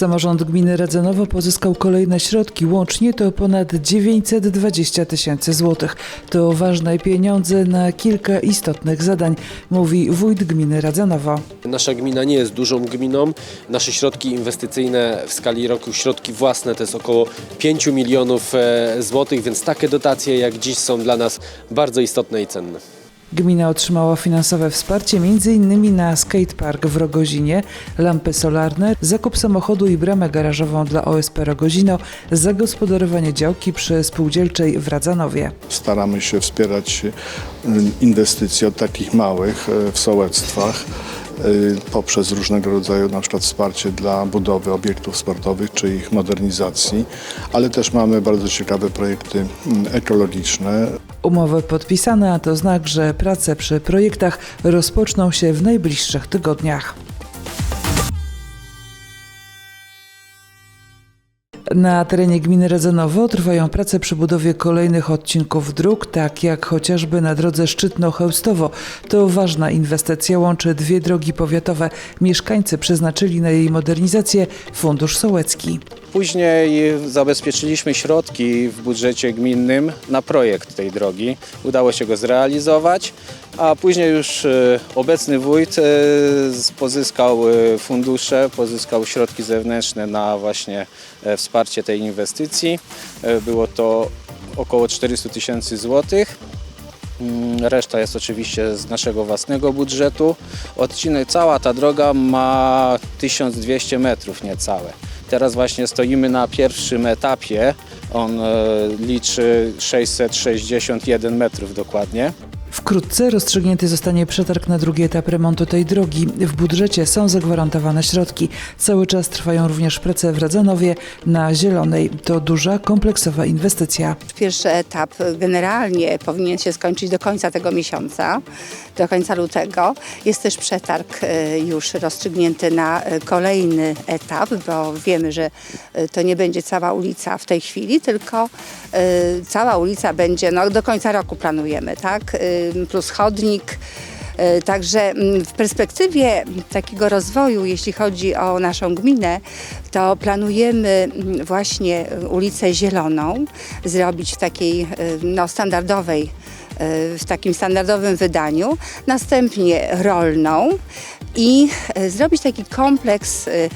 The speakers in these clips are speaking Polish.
Samorząd gminy Radzenowo pozyskał kolejne środki, łącznie to ponad 920 tysięcy złotych. To ważne pieniądze na kilka istotnych zadań, mówi wójt gminy Radzenowo. Nasza gmina nie jest dużą gminą. Nasze środki inwestycyjne w skali roku, środki własne to jest około 5 milionów e, złotych, więc takie dotacje jak dziś są dla nas bardzo istotne i cenne. Gmina otrzymała finansowe wsparcie m.in. na skatepark w Rogozinie, lampy solarne, zakup samochodu i bramę garażową dla OSP Rogozino, zagospodarowanie działki przy spółdzielczej w Radzanowie. Staramy się wspierać y, inwestycje od takich małych y, w sołectwach y, poprzez różnego rodzaju na przykład wsparcie dla budowy obiektów sportowych czy ich modernizacji, ale też mamy bardzo ciekawe projekty mm, ekologiczne. Umowy podpisane, a to znak, że prace przy projektach rozpoczną się w najbliższych tygodniach. Na terenie gminy Radzenowo trwają prace przy budowie kolejnych odcinków dróg, tak jak chociażby na drodze Szczytno-Chełstowo. To ważna inwestycja, łączy dwie drogi powiatowe. Mieszkańcy przeznaczyli na jej modernizację Fundusz Sołecki. Później zabezpieczyliśmy środki w budżecie gminnym na projekt tej drogi. Udało się go zrealizować, a później już e, obecny wójt e, pozyskał e, fundusze, pozyskał środki zewnętrzne na właśnie wsparcie tej inwestycji. Było to około 400 tysięcy złotych. Mm, Reszta jest oczywiście z naszego własnego budżetu. Odcinek, cała ta droga ma 1200 metrów niecałe. Teraz właśnie stoimy na pierwszym etapie. On e, liczy 661 metrów dokładnie. Wkrótce rozstrzygnięty zostanie przetarg na drugi etap remontu tej drogi. W budżecie są zagwarantowane środki. Cały czas trwają również prace w Radzanowie na Zielonej. To duża, kompleksowa inwestycja. Pierwszy etap generalnie powinien się skończyć do końca tego miesiąca, do końca lutego. Jest też przetarg e, już rozstrzygnięty na e, kolejny etap, bo wiemy, że e, to nie będzie cała ulica w tej chwili, tylko cała ulica będzie, no do końca roku planujemy, tak? E, Plus chodnik. E, Także mm, w perspektywie takiego rozwoju, jeśli chodzi o naszą gminę, to planujemy mm, właśnie ulicę Zieloną zrobić w takiej e, no, standardowej, w takim standardowym wydaniu, następnie rolną i e, zrobić taki kompleks e, e,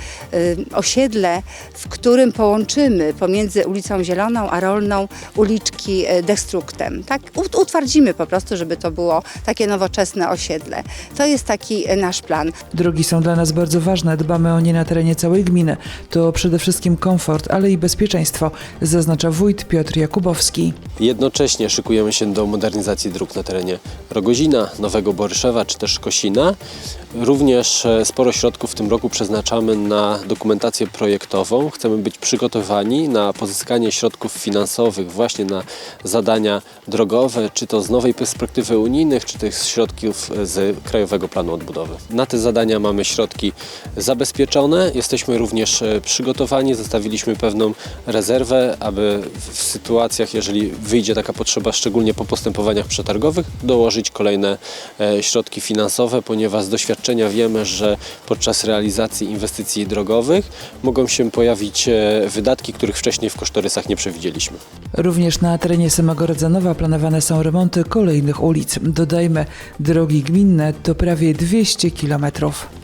osiedle, w którym połączymy pomiędzy ulicą Zieloną a Rolną uliczki e, destruktem. Tak ut- utwardzimy po prostu, żeby to było takie nowoczesne osiedle. To jest taki e, nasz plan. Drogi są dla nas bardzo ważne, dbamy o nie na terenie całej gminy. To przede wszystkim komfort, ale i bezpieczeństwo, zaznacza wójt Piotr Jakubowski. Jednocześnie szykujemy się do modernizacji dróg na terenie Rogozina, Nowego Boryszewa czy też Kosina. Również e, sporo środków w tym roku przeznaczamy na dokumentację projektową. Chcemy być przygotowani na pozyskanie środków finansowych właśnie na zadania drogowe, czy to z nowej perspektywy unijnych, czy też środków z Krajowego Planu Odbudowy. Na te zadania mamy środki zabezpieczone. Jesteśmy również e, przygotowani, zostawiliśmy pewną rezerwę, aby w sytuacjach, jeżeli wyjdzie taka potrzeba, szczególnie po postępowaniach przetargowych, dołożyć kolejne e, środki finansowe, ponieważ z doświadczenia wiemy, że podczas realizacji inwestycji drogowych mogą się pojawić e, wydatki, których wcześniej w kosztorysach nie przewidzieliśmy. Również na terenie samego Radzanowa planowane są remonty kolejnych ulic. Dodajmy, drogi gminne to prawie 200 kilometrów.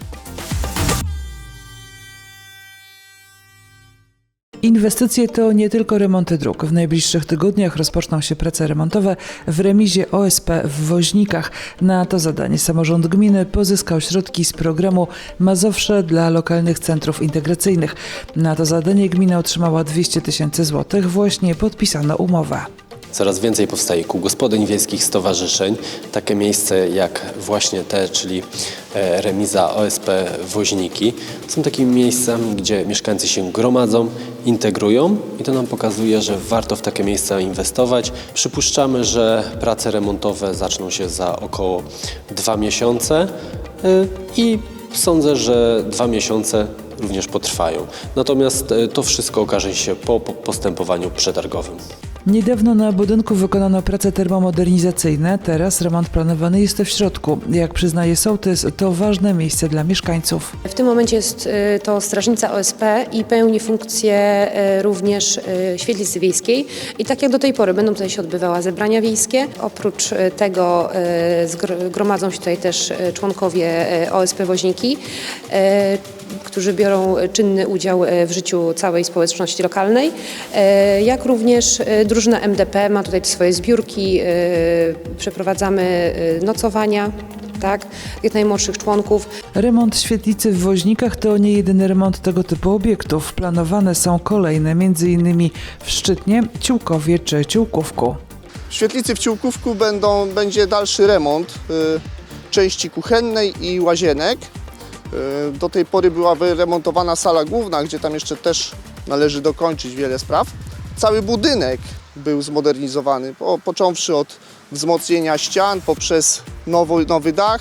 Inwestycje to nie tylko remonty dróg. W najbliższych tygodniach rozpoczną się prace remontowe w remizie OSP w Woźnikach. Na to zadanie samorząd gminy pozyskał środki z programu Mazowsze dla lokalnych centrów integracyjnych. Na to zadanie gmina otrzymała 200 tysięcy złotych. Właśnie podpisano umowę. Coraz więcej powstaje kół gospodyń wiejskich, stowarzyszeń. Takie miejsce jak właśnie te, czyli e, remiza OSP Woźniki, są takimi miejscami, gdzie mieszkańcy się gromadzą, integrują i to nam pokazuje, że warto w takie miejsca inwestować. Przypuszczamy, że prace remontowe zaczną się za około dwa miesiące e, i sądzę, że dwa miesiące również potrwają. Natomiast e, to wszystko okaże się po po postępowaniu przetargowym. Niedawno na budynku wykonano prace termomodernizacyjne, teraz remont planowany jest w środku. Jak przyznaje sołtys, to ważne miejsce dla mieszkańców. W tym momencie jest y, to strażnica OSP i pełni funkcję y, również y, świetlicy wiejskiej. I tak jak do tej pory będą tutaj się odbywała zebrania wiejskie. Oprócz tego gromadzą się tutaj też członkowie OSP Woźniki, którzy biorą czynny udział y, w życiu całej społeczności lokalnej, y, jak również y, drużyna MDP ma tutaj swoje zbiórki, przeprowadzamy nocowania, tak, tych najmłodszych członków. Remont świetlicy w Woźnikach to nie jedyny remont tego typu obiektów. Planowane są kolejne, m.in. w Szczytnie, Ciłkowie czy Ciłkówku. W świetlicy w Ciłkówku będą, będzie dalszy remont y, części kuchennej i łazienek. Y, do tej pory była wyremontowana sala główna, gdzie tam jeszcze też należy dokończyć wiele spraw. Cały budynek był zmodernizowany, po, począwszy od wzmocnienia ścian, poprzez nowy, nowy dach,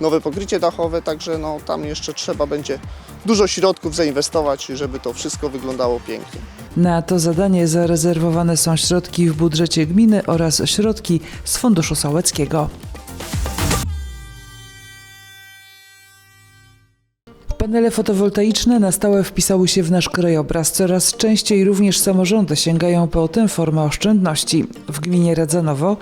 nowe pokrycie dachowe, także no, tam jeszcze trzeba będzie dużo środków zainwestować, żeby to wszystko wyglądało pięknie. Na to zadanie zarezerwowane są środki w budżecie gminy oraz środki z Funduszu Sołeckiego. Panele fotowoltaiczne na stałe wpisały się w nasz krajobraz. Coraz częściej również samorządy sięgają po tę formę oszczędności. W gminie Radzanowo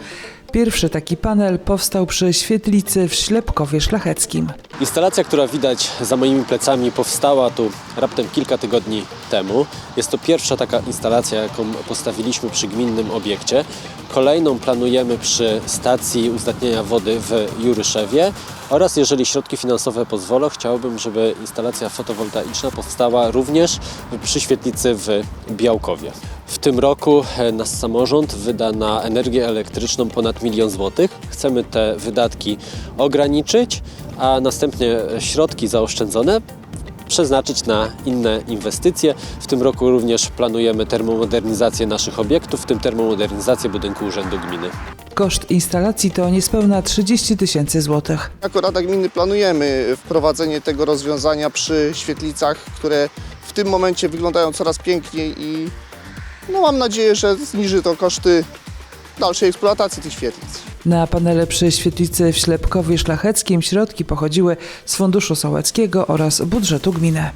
pierwszy taki panel powstał przy świetlicy w Ślepkowie Szlacheckim. Instalacja, która widać za moimi plecami, powstała tu raptem kilka tygodni temu. Jest to pierwsza taka instalacja, jaką postawiliśmy przy gminnym obiekcie. Kolejną planujemy przy stacji uzdatniania wody w Juryszewie oraz jeżeli środki finansowe pozwolą, chciałbym, żeby instalacja fotowoltaiczna powstała również przy świetlicy w Białkowie. W tym roku e, nasz samorząd wyda na energię elektryczną ponad milion złotych. Chcemy te wydatki ograniczyć, a następnie środki zaoszczędzone przeznaczyć na inne inwestycje. W tym roku również planujemy termomodernizację naszych obiektów, w tym termomodernizację budynku Urzędu Gminy. Koszt instalacji to niespełna 30 tysięcy złotych. Jako Rada Gminy planujemy wprowadzenie tego rozwiązania przy świetlicach, które w tym momencie wyglądają coraz piękniej i no mam nadzieję, że zniży to koszty dalszej eksploatacji tych świetlic. Na panele przy świetlicy w Ślepkowie Szlacheckim środki pochodziły z Funduszu Sołeckiego oraz budżetu gminy.